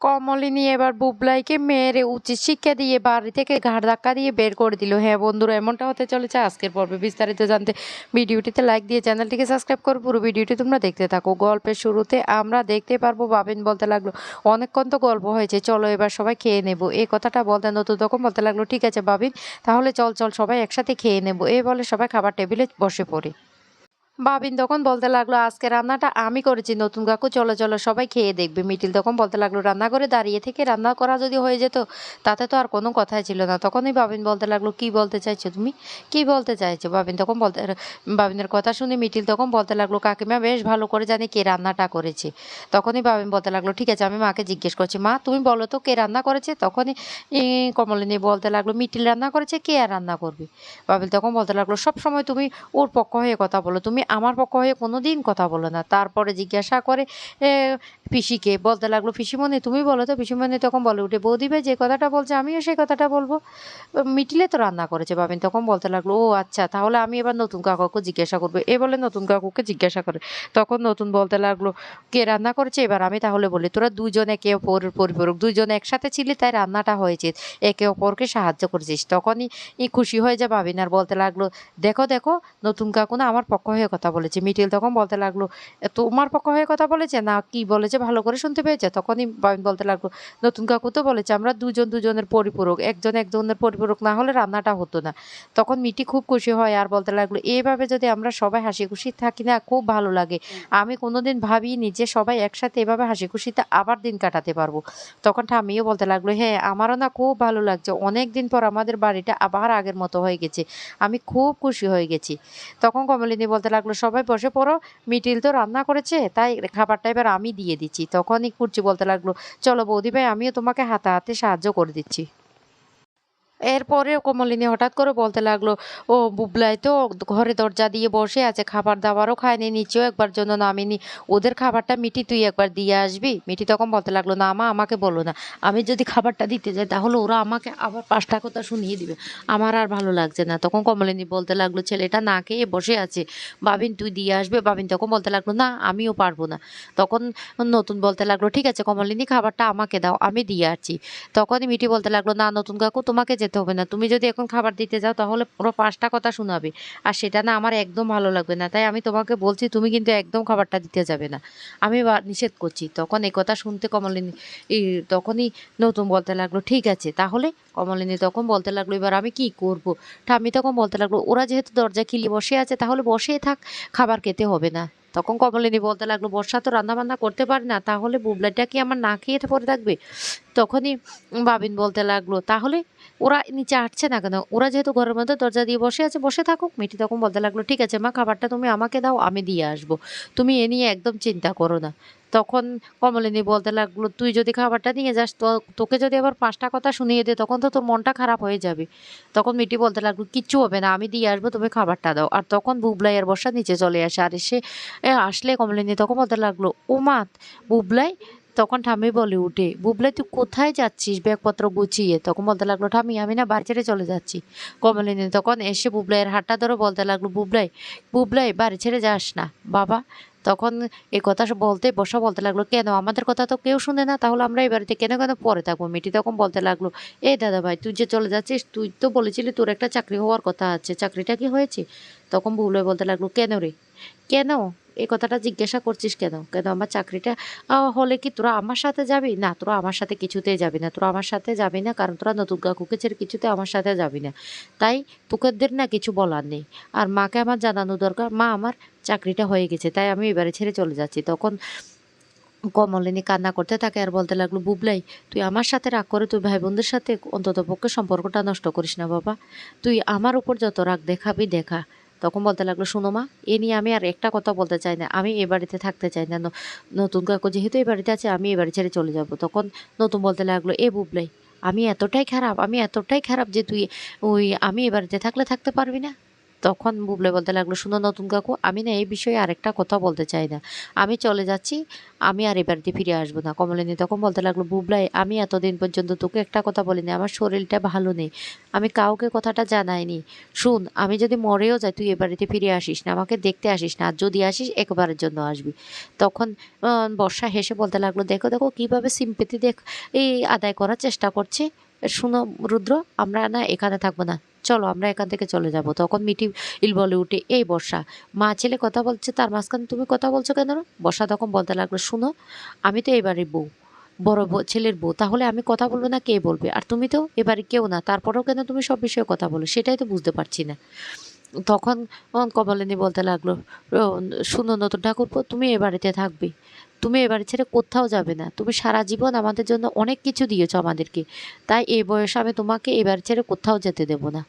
কমলিনী এবার বুবলাইকে মেরে উচিত শিক্ষা দিয়ে বাড়ি থেকে ঘাড় ধাক্কা দিয়ে বের করে দিল। হ্যাঁ বন্ধুরা, এমনটা হতে চলেছে আজকের পর্বে। বিস্তারিত জানতে ভিডিওটিতে লাইক দিয়ে চ্যানেলটিকে সাবস্ক্রাইব করে। পুরো ভিডিওটি তোমরা দেখতে থাকো। গল্পের শুরুতে আমরা দেখতে পারব বাবিন বলতে লাগল, অনেকক্ষণ তো গল্প হয়েছে, চলো এবার সবাই খেয়ে নেব। এই কথাটা বলতে নতুন তখন বলতে লাগল, ঠিক আছে বাবিন, তাহলে চল চল সবাই একসাথে খেয়ে নেব। এই বলে সবাই খাবার টেবিলে বসে পড়ে। বাবিন তখন বলতে লাগল, আজকে রান্নাটা আমি করেছি, নতুন কাকু, চলো চলো, সবাই খেয়ে দেখবে। মিটিল তখন বলতে লাগল, রান্না করে দাঁড়িয়ে থেকে রান্না করা যদি হয়ে যেত, তাতে তো আর কোনো কথাই ছিল না। তখনই বাবিন বলতে লাগল, কি বলতে চাইছো তুমি? কি বলতে চাইছো? বাবিন তখন বলতে, বাবিনের কথা শুনে মিটিল তখন বলতে লাগল, কাকিমা বেশ ভালো করে জানি কে রান্নাটা করেছে। তখনই বাবিন বলতে লাগল, ঠিক আছে, আমি মাকে জিজ্ঞেস করছি। মা, তুমি বলো তো কে রান্না করেছে? তখনই কমলিনী বলতে লাগল, মিটিল রান্না করেছে, কে আর রান্না করবে? বাবিল তখন বলতে লাগল সব সময় তুমি ওর পক্ষ হয়ে কথা বলো, তুমি আমার পক্ষ হয়ে কোনো দিন কথা বলে না। তারপরে জিজ্ঞাসা করে পিসিকে বলতে লাগল, পিসিমণি, তুমি বলো তো, পিসিমণি তখন বলে উঠে, বৌদি ভাই যে কথাটা বলছে, আমিও সেই কথাটা বলব। মিটিলে তো রান্না করেছে বাবিন, তখন বলতে লাগল, ও আচ্ছা তাহলে আমি এবার নতুন কাকুকে জিজ্ঞাসা করব। এ বলে নতুন কাকুকে জিজ্ঞাসা করে। তখন নতুন বলতে লাগল, কে রান্না করেছে? এবার আমি তাহলে বলি, তোরা দুজন একে অপরের পরিপূরক দুজন একসাথে ছিলি, তাই রান্নাটা হয়েছে, একে অপরকে সাহায্য করেছিস। তখনই ই খুশি হয়ে যা বাবিন আর বলতে লাগল, দেখো দেখো, নতুন কাকু না আমার পক্ষ হয়ে কথা বলেছে। মিটিল তখন বলতে লাগল তোমার পক্ষ হয়ে কথা বলেছে না কি বলেছে ভালো করে শুনতে পেয়েছে, তখনই বাবিন বলতে লাগল, নতুন কাকু তো বলেছে, আমরা দুজন দুজনের পরিপূরক, একজন একজনের পরিপূরক না হলে রান্নাটা হতো না। তখন মিটি খুব খুশি হয় আর বলতে লাগল এইভাবে যদি আমরা সবাই হাসি খুশি থাকি না, খুব ভালো লাগে। আমি কোনোদিন ভাবিনি যে সবাই একসাথে এভাবে হাসি খুশিতে আবার দিন কাটাতে পারব। তখন ঠাম্মিও বলতে লাগল হ্যাঁ আমারও না খুব ভালো লাগছে। অনেক দিন পর আমাদের বাড়িটা আবার আগের মতো হয়ে গেছে। আমি খুব খুশি হয়ে গেছি। তখন কমলিনী বলতে লাগল, সবাই বসে পড়ো মিটিল তো রান্না করেছে, তাই খাবারটা এবার আমি দিয়ে দিচ্ছি। তখনই কুর্চি বলতে লাগল চলো বৌদি ভাই আমিও তোমাকে হাতে হাতে সাহায্য করে দিচ্ছি। এরপরে কমলিনী হঠাৎ করে বলতে লাগল, ও বুবলাই তো ঘরে দরজা দিয়ে বসে আছে, খাবার দাবারও খায়নি, নিচেও একবার জন্য নামিনি। ওদের খাবারটা মিটি তুই একবার দিয়ে আসবি? মিটি তখন বলতে লাগল, না মা, আমাকে বলো না। আমি যদি খাবারটা দিতে যাই, তাহলে ওরা আমাকে আবার পাঁচটা কথা শুনিয়ে দিবে। আমার আর ভালো লাগছে না। তখন কমলিনী বলতে লাগল, ছেলেটা না খেয়ে বসে আছে। বাবিন তুই দিয়ে আসবে? বাবিন তখন বলতে লাগল, না, আমিও পারব না। তখন নতুন বলতে লাগল, ঠিক আছে কমলিনী, খাবারটা আমাকে দাও, আমি দিয়ে আসছি। তখনই মিটি বলতে লাগল, না, নতুন কাকু, তোমাকে যেতে হবে না। তুমি যদি এখন খাবার দিতে যাও, তাহলে পুরো পাঁচটা কথা শোনাবে। আর সেটা না আমার একদম ভালো লাগবে না। তাই আমি তোমাকে বলছি, তুমি কিন্তু একদম খাবারটা দিতে যাবে না। আমি নিষেধ করছি। তখন এই কথা শুনতে কমলিনী তখনই নতুন বলতে লাগল, ঠিক আছে, তাহলে? কমলিনী তখন বলতে লাগল, এবার আমি কি করব? ঠাম্মি তখন বলতে লাগল, ওরা যেহেতু দরজা খিলি বসে আছে, তাহলে বসেই থাক, খাবার খেতে হবে না। তখন কমলিনী বলতে লাগল, বর্ষা তো রান্না বান্না করতে পারে না, তাহলে বুবলাইটা কি আমার না খেয়ে পরে থাকবে? তখনই বাবিন বলতে লাগল, তাহলে ওরা নিচে আসছে না কেন? ওরা যেহেতু ঘরের মধ্যে দরজা দিয়ে বসে আছে, বসে থাকুক। মেয়েটি তখন বলতে লাগল, ঠিক আছে মা, খাবারটা তুমি আমাকে দাও, আমি দিয়ে আসব। তুমি এ নিয়ে একদম চিন্তা করো না। তখন কমলিনী বলতে লাগল, তুই যদি খাবারটা নিয়ে যাস, তো তোকে যদি আবার পাঁচটা কথা শুনিয়ে দে, তখন তো তোর মনটা খারাপ হয়ে যাবে। তখন মিটি বলতে লাগল, কিচ্ছু হবে না, আমি দিয়ে আসব, তুমি খাবারটা দাও। আর তখন বুবলাই আর বর্ষা নিচে চলে আসে। আর এসে আসলে কমলিনী তখন বলতে লাগল ও মাত বুবলাই তখন ঠাম্মি বলে, উঠে বুবলাই তুই কোথায় যাচ্ছিস? ব্যাগপত্র গুছিয়ে। তখন বলতে লাগল, ঠাম্মি, আমি না বাড়ি ছেড়ে চলে যাচ্ছি। কমলিনী তখন এসে বুবলাইয়ের হাতটা ধরে বলতে লাগল, বুবলাই বুবলাই, বাড়ি ছেড়ে যাস না, বাবা। তখন এই কথা বলতে, বসা বলতে লাগল, কেন? আমাদের কথা তো কেউ শুনে না, তাহলে আমরা এই বাড়িতে কেন কেন পরে থাকব? মিটি তখন বলতে লাগল, এই দাদা ভাই, তুই যে চলে যাচ্ছিস, তুই তো বলেছিলি তোর একটা চাকরি হওয়ার কথা আছে, চাকরিটা কি হয়েছে? তখন বুবলাই বলতে লাগল, কেন রে? কেন? এই কথাটা জিজ্ঞাসা করছিস কেন? কেন আমার চাকরিটা হলে কি তোরা আমার সাথে যাবি? না, তোরা আমার সাথে কিছুতেই যাবি না। তোরা আমার সাথে যাবি না, কারণ তোরা নতুন কাকুকে ছেড়ে কিছুতে আমার সাথে যাবি না। তাই তোকেদের না কিছু বলার নেই। আর মাকে আমার জানানো দরকার, মা আমার চাকরিটা হয়ে গেছে, তাই আমি এবারে ছেড়ে চলে যাচ্ছি। তখন কমলিনী কান্না করতে থাকে আর বলতে লাগল, বুবলাই, তুই আমার সাথে রাগ করে, তুই ভাই বোনদের সাথে অন্তত পক্ষে সম্পর্কটা নষ্ট করিস না বাবা। তুই আমার উপর যত রাগ দেখাবি, দেখা। তখন বলতে লাগল, শোনো মা, এ নিয়ে আমি আর একটা কথা বলতে চাই না। আমি এ বাড়িতে থাকতে চাই না। নতুন কাকু যেহেতু এ বাড়িতে আছে, আমি এ বাড়ি ছেড়ে চলে যাব। তখন নতুন বলতে লাগল, এ বুবলাই, আমি এতটাই খারাপ, আমি এতটাই খারাপ যে তুই ওই, আমি এ বাড়িতে থাকলে থাকতে পারবি না? তখন বুবলে বলতে লাগল, শুনো নতুন কাকু, আমি না এই বিষয়ে আরেকটা কথা বলতে চাই না। আমি চলে যাচ্ছি, আমি আর এ বাড়িতে ফিরে আসব না। কমলিনী তখন বলতে লাগল, বুবলাই, আমি এতদিন পর্যন্ত তোকে একটা কথা বলিনি, আমার শরীরটা ভালো নেই। আমি কাউকে কথাটা জানাইনি। শুন, আমি যদি মরেও যাই, তুই এ বাড়িতে ফিরে আসিস না, আমাকে দেখতে আসিস না, আর যদি আসিস, একবারের জন্য আসবি। তখন বর্ষা হেসে বলতে লাগল, দেখো দেখো, কীভাবে সিম্পেতি দেখ, এই আদায় করার চেষ্টা করছে। শুনো রুদ্র, আমরা না এখানে থাকব না। চলো, আমরা এখান থেকে চলে যাব। তখন মিটি ইল বলে উঠে, এই বর্ষা, মা ছেলে কথা বলছে, তার মাঝখানে তুমি কথা বলছো কেন বর্ষা তখন বলতে লাগল, শুনো, আমি তো এবারে বউ, বড় ছেলের বউ, তাহলে আমি কথা বলব না, কে বলবে? আর তুমি তো এবারে কেউ না, তারপরেও কেন তুমি সব বিষয়ে কথা বলো? সেটাই তো বুঝতে পারছি না। তখন তখন কমলিনী বলতে লাগল শুনো নতুন ঠাকুরপো, তুমি এ বাড়িতে থাকবে। তুমি এবার ছেড়ে কোথাও যাবে না। তুমি সারা জীবন আমাদের জন্য অনেক কিছু দিয়েছ আমাদেরকে। তাই এই বয়সে আমি তোমাকে এবার ছেড়ে কোথাও যেতে দেবো না।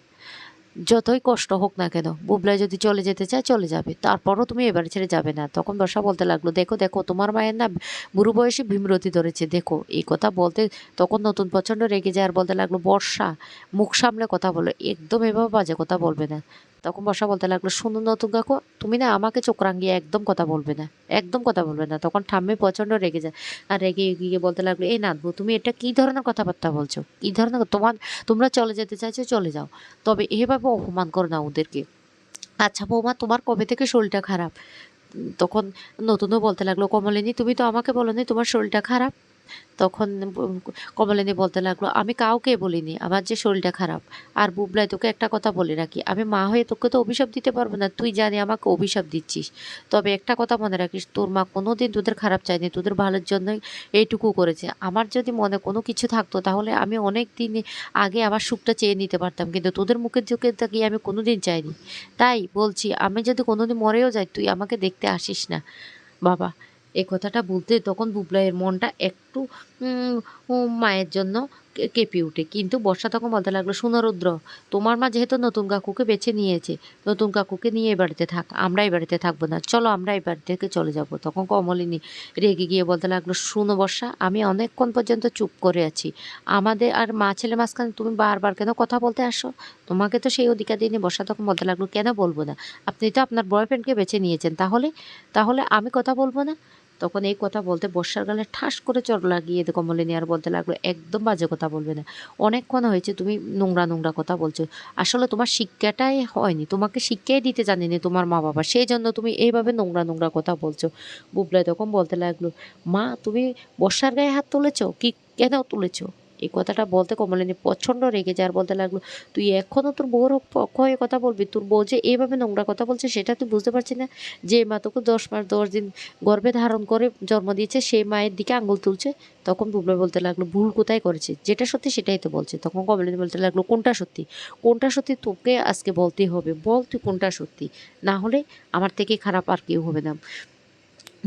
যতই কষ্ট হোক না কেন, বুবলাই যদি চলে যেতে চায়, চলে যাবে। তারপরও তুমি এবার ছেড়ে যাবে না। তখন বর্ষা বলতে লাগল, দেখো দেখো, তোমার মায়ের না বুড়ো বয়সে ভীমরতি ধরেছে। দেখো, এই কথা বলতে তখন নতুন প্রচণ্ড রেগে যায় আর বলতে লাগল, বর্ষা, মুখ সামলে কথা বলো। একদম এভাবে বাজে কথা বলবে না। তখন বর্ষা বলতে লাগল, শুনুন নতুন কাকু, তুমি না আমাকে চোখ রাঙিয়ে একদম কথা বলবে না, একদম কথা বলবে না। তখন ঠাম্মি প্রচণ্ড রেগে যায় আর রেগে গিয়ে বলতে লাগল, এই নাথবু তুমি এটা কি ধরনের কথাবার্তা বলছো? কি ধরনের তোমার, তোমরা চলে যেতে চাইছো, চলে যাও। তবে এভাবে অপমান করো না ওদেরকে। আচ্ছা বৌমা, তোমার কবে থেকে শরীরটা খারাপ? তখন নতুনও বলতে লাগল, কমলিনী, তুমি তো আমাকে বলোনি তোমার শরীরটা খারাপ? তখন কমলিনী বলতে লাগল, আমি কাউকে বলিনি, আমার যে শরীরটা খারাপ। আর বুবলাই, তোকে একটা কথা বলে রাখি, আমি মা হয়ে তোকে তো অভিশাপ দিতে পারব না, তুই জানি আমাকে অভিশাপ দিচ্ছিস। তবে একটা কথা মনে রাখিস, তোর মা কোনো দিন তোদের খারাপ চায়নি, তোদের ভালোর জন্যই এইটুকু করেছে। আমার যদি মনে কোনো কিছু থাকতো, তাহলে আমি অনেক দিন আগে আমার সুখটা চেয়ে নিতে পারতাম, কিন্তু তোদের মুখের চোখে তাকিয়ে আমি কোনো দিন চাইনি। তাই বলছি, আমি যদি কোনোদিন মরেও যাই, তুই আমাকে দেখতে আসিস না। বাবা এই কথাটা বলতে তখন বুবলাইয়ের মনটা একটু মায়ের জন্য কেঁপে উঠে কিন্তু বর্ষা তখন বলতে লাগল, শুনো রুদ্র, তোমার মা যেহেতু নতুন কাকুকে বেছে নিয়েছে, নতুন কাকুকে নিয়ে বাড়িতে থাক, আমরা এই বাড়িতে থাকব না, চলো আমরা এই বাড়ি থেকে চলে যাব। তখন কমলিনী রেগে গিয়ে বলতে লাগল, শুনো বর্ষা, আমি অনেকক্ষণ পর্যন্ত চুপ করে আছি। আমাদের আর মা ছেলে মাঝখানে তুমি বারবার কেন কথা বলতে আসো? তোমাকে তো সেই অধিকার দিয়ে বর্ষা তখন বলতে লাগল, কেন বলব না? আপনি তো আপনার বয়ফ্রেন্ডকে বেছে নিয়েছেন, তাহলে তাহলে আমি কথা বলব না? তখন এই কথা বলতে বর্ষার গালে ঠাস করে চর লাগিয়ে কমলিনী আর বলতে লাগল, একদম বাজে কথা বলবে না। অনেকক্ষণ হয়েছে তুমি নোংরা নোংরা কথা বলছো। আসলে তোমার শিক্ষাটাই হয়নি, তোমাকে শিক্ষাই দিতে জানেনি তোমার মা বাবা। সেই জন্য তুমি এইভাবে নোংরা নোংরা কথা বলছো। বুবলাই তখন বলতে লাগল, মা, তুমি বর্ষার গায়ে হাত তুলেছ? কি কেন তুলেছো? এই কথাটা বলতে কমলিনী প্রচণ্ড রেগে যায় আর বলতে লাগল, তুই এখনও তোর বউর পক্ষ হয়ে কথা বলবি? তোর বউ যে এইভাবে নোংরা কথা বলছে, সেটা তুই বুঝতে পারছি না? যে মা তোকে দশ মাস, দশ দিন গর্ভে ধারণ করে জন্ম দিয়েছে সেই মায়ের দিকে আঙুল তুলছে, তখন বুবলাই বলতে লাগল, ভুল কোথায় করেছে যেটা সত্যি সেটাই তো বলছে। তখন কমলিনী বলতে লাগল, কোনটা সত্যি? কোনটা সত্যি তোকে আজকে বলতেই হবে? বল তুই কোনটা সত্যি? না হলে আমার থেকে খারাপ আর কেউ হবে না।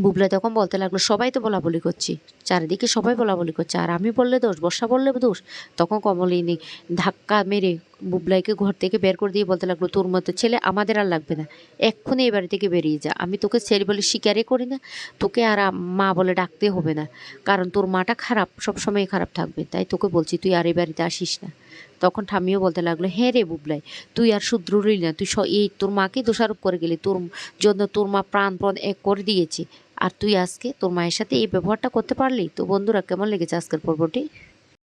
বুবলা তখন বলতে লাগল, সবাই তো বলা বলি করছি। চারিদিকে সবাই বলা বলি করছে। আর আমি বললে দোষ, বর্ষা বললে দোষ। তখন কমলিনী ধাক্কা মেরে বুবলাইকে ঘর থেকে বের করে দিয়ে বলতে লাগল, তোর মতো ছেলে আমাদের আর লাগবে না। এক্ষুনি এই বাড়ি থেকে বেরিয়ে যা। আমি তোকে ছেলে বলে স্বীকারই করি না। তোকে আর মা বলে ডাকতে হবে না। কারণ তোর মাটা খারাপ সব সবসময় খারাপ থাকবে। তাই তোকে বলছি, তুই আর এই বাড়িতে আসিস না। তখন ঠাম্মিও বলতে লাগল হ্যাঁ রে বুবলাই, তুই আর শুধরুলি না। তুই এই তোর মাকে দোষারোপ করে গেলি। তোর জন্য তোর মা প্রাণপণ এক করে দিয়েছে। আর তুই আজকে তোর মায়ের সাথে এই ব্যবহারটা করতে পারলি? তো বন্ধুরা, কেমন লেগেছে আজকের পর্বটি?